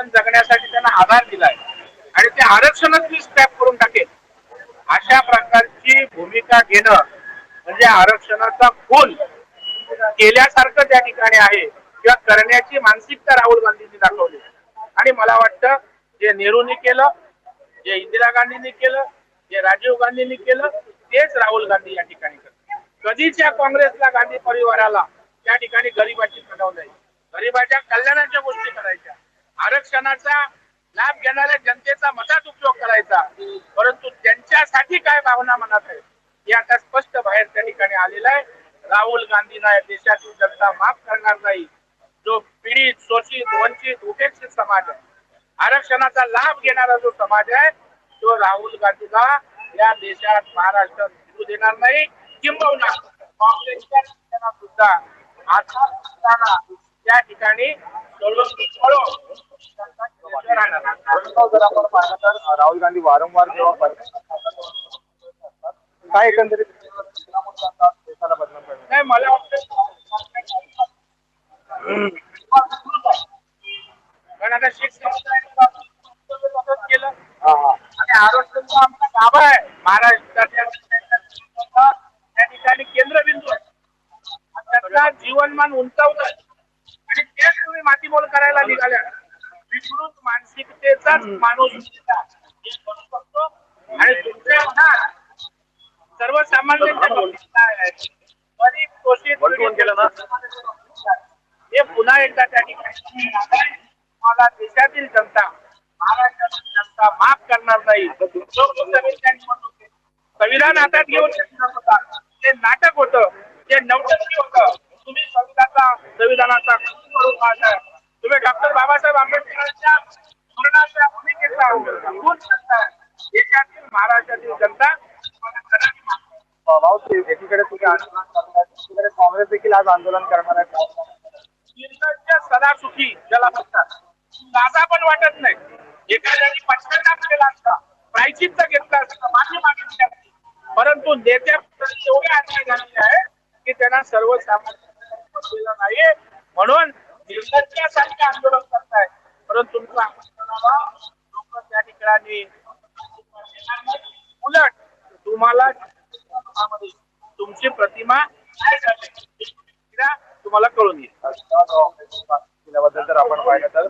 जीवन जगण्यासाठी त्यांना आधार दिलाय. आणि ते आरक्षणच मी स्टॅप करून टाकेल अशा प्रकारची भूमिका घेणं म्हणजे आरक्षणाचा खून केल्यासारखं त्या ठिकाणी आहे किंवा करण्याची मानसिकता राहुल गांधींनी दाखवली. आणि मला वाटतं जे नेहरूनी केलं जे इंदिरा गांधींनी केलं जे राजीव गांधींनी केलं तेच राहुल गांधी या ठिकाणी करतात. कधीच्या काँग्रेसला गांधी परिवाराला त्या ठिकाणी गरिबाची कळव नाही. गरिबाच्या कल्याणाच्या गोष्टी करायच्या. आरक्षणाचा लाभ घेणाऱ्या जनतेचा मताच उपयोग करायचा. परंतु त्यांच्यासाठी काय भावना मनात आहे हे आता स्पष्ट बाहेर त्या ठिकाणी आलेलं आहे. राहुल गांधींना या देशातील जनता माफ करणार नाही. जो पीडित शोषित वंचित उपेक्षित समाज आहे आरक्षणाचा लाभ घेणारा जो समाज आहे तो राहुल गांधीला या देशात महाराष्ट्रात फिरू देणार नाही किंबहुना काँग्रेसच्या सुद्धा आता त्या ठिकाणी जर आपण पाहिलं तर राहुल गांधी वारंवार जेव्हा काय एकंदरीत देशाला बदनाम करणार? नाही मला वाटतं आता शीख केलं. आणि आमचा गाभा आहे. महाराष्ट्राच्या त्या ठिकाणी केंद्रबिंदू आहे. त्याचा जीवनमान तेच तुम्ही मातीमोल करायला निघाल्या. विकृत मानसिकतेचाच माणूस आणि तुमच्या मनात ना? हे पुन्हा एकदा त्या ठिकाणी मला देशातील जनता महाराष्ट्रातील जनता माफ करणार नाही. संविधान हातात घेऊन. ते नाटक होतं. ते नवटंकी होतं. तुम्ही संविधानाचा संविधानाचा करून पाहताय तुम्ही डॉक्टर बाबासाहेब आंबेडकरांच्या धोरणाच्या भूमिकेचा खून करताय देशातील महाराष्ट्रातील जनता. एकीकडे तुम्ही आंदोलन करताय दुसरीकडे काँग्रेस देखील आज आंदोलन करणार आहे. सदा सुखी ज्याला म्हणतात. लाजा पण वाटत नाही. एखाद्याने पश्चाताप केला असता प्रायचित्त घेतलं असतं माफी मागितली असती. परंतु नेत्या एवढे अन्याय झालेले आहे की त्यांना सर्वसामान्य नाही म्हणून निर्लज्जासारखे आंदोलन करताय. परंतु तुमचं आंदोलनाला लोक त्या ठिकाणी उलट तुम्हाला तुमची प्रतिमा काय झाली? तुम्हाला कळून येईल. केल्याबद्दल जर आपण पाहिलं तर